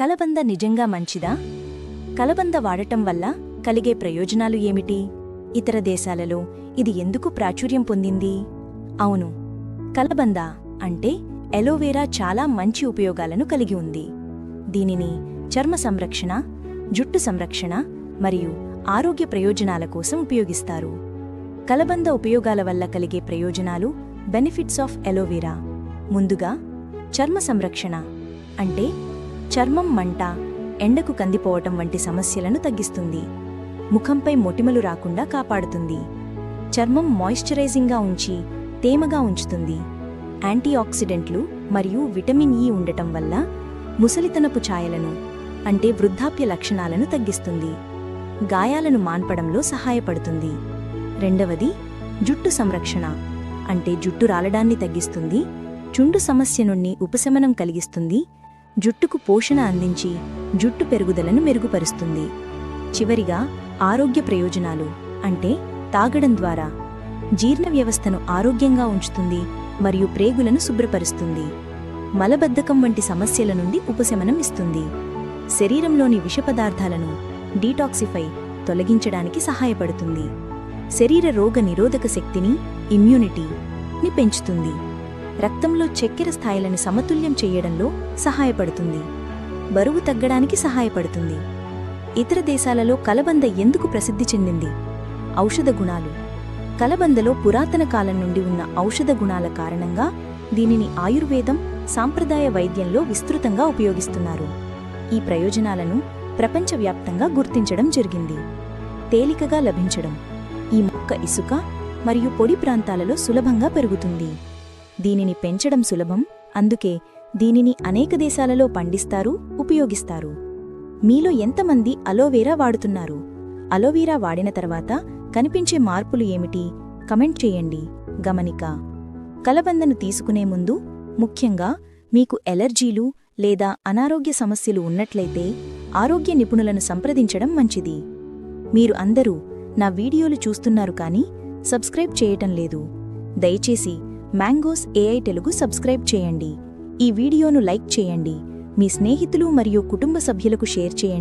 కలబంద నిజంగా మంచిదా? కలబంద వాడటం వల్ల కలిగే ప్రయోజనాలు ఏమిటి? ఇతర దేశాలలో ఇది ఎందుకు ప్రాచుర్యం పొందింది? అవును కలబంద అంటే ఎలోవేరా చాలా మంచి ఉపయోగాలను కలిగి ఉంది. దీనిని చర్మ సంరక్షణ జుట్టు సంరక్షణ మరియు ఆరోగ్య ప్రయోజనాల కోసం ఉపయోగిస్తారు. కలబంద ఉపయోగాల వల్ల కలిగే ప్రయోజనాలు బెనిఫిట్స్ ఆఫ్ ఎలోవేరా. ముందుగా చర్మ సంరక్షణ అంటే చర్మం మంట ఎండకు కందిపోవటం వంటి సమస్యలను తగ్గిస్తుంది. ముఖంపై మొటిమలు రాకుండా కాపాడుతుంది. చర్మం మాయిశ్చరైజింగ్గా ఉంచి తేమగా ఉంచుతుంది. యాంటీఆక్సిడెంట్లు మరియు విటమిన్ ఇ ఉండటం వల్ల ముసలితనపు ఛాయలను అంటే వృద్ధాప్య లక్షణాలను తగ్గిస్తుంది. గాయాలను మాన్పడంలో సహాయపడుతుంది. రెండవది జుట్టు సంరక్షణ అంటే జుట్టు రాలడాన్ని తగ్గిస్తుంది చుండు సమస్య నుండి ఉపశమనం కలిగిస్తుంది జుట్టుకు పోషణ అందించి జుట్టు పెరుగుదలను మెరుగుపరుస్తుంది. చివరిగా ఆరోగ్య ప్రయోజనాలు అంటే తాగడం ద్వారా జీర్ణ వ్యవస్థను ఆరోగ్యంగా ఉంచుతుంది మరియు ప్రేగులను శుభ్రపరుస్తుంది. మలబద్ధకం వంటి సమస్యల నుండి ఉపశమనం ఇస్తుంది. శరీరంలోని విష పదార్థాలను డీటాక్సిఫై తొలగించడానికి సహాయపడుతుంది. శరీర రోగ నిరోధక శక్తిని ఇమ్యూనిటీని పెంచుతుంది. రక్తంలో చక్కెర స్థాయిలను సమతుల్యం చేయడంలో సహాయపడుతుంది. బరువు తగ్గడానికి సహాయపడుతుంది. ఇతర దేశాలలో కలబంద ఎందుకు ప్రసిద్ధి చెందింది? ఔషధ గుణాలు. కలబందలో పురాతన కాలం నుండి ఉన్న ఔషధ గుణాల కారణంగా దీనిని ఆయుర్వేదం సాంప్రదాయ వైద్యంలో విస్తృతంగా ఉపయోగిస్తున్నారు. ఈ ప్రయోజనాలను ప్రపంచవ్యాప్తంగా గుర్తించడం జరిగింది. తేలికగా లభించడం. ఈ మొక్క ఇసుక మరియు పొడి ప్రాంతాలలో సులభంగా పెరుగుతుంది. దీనిని పెంచడం సులభం. అందుకే దీనిని అనేక దేశాలలో పండిస్తారు ఉపయోగిస్తారు. మీలో ఎంతమంది అలోవేరా వాడుతున్నారు? అలోవీరా వాడిన తర్వాత కనిపించే మార్పులు ఏమిటి? కమెంట్ చేయండి. గమనిక. కలబందను తీసుకునే ముందు ముఖ్యంగా మీకు ఎలర్జీలు లేదా అనారోగ్య సమస్యలు ఉన్నట్లయితే ఆరోగ్య నిపుణులను సంప్రదించడం మంచిది. మీరు అందరూ నా వీడియోలు చూస్తున్నారు కానీ సబ్స్క్రైబ్ చేయటం లేదు. దయచేసి మ్యాంగోస్ ఏఐ తెలుగు సబ్స్క్రైబ్ చేయండి. ఈ వీడియోను లైక్ చేయండి. మీ స్నేహితులు మరియు కుటుంబ సభ్యులకు షేర్ చేయండి.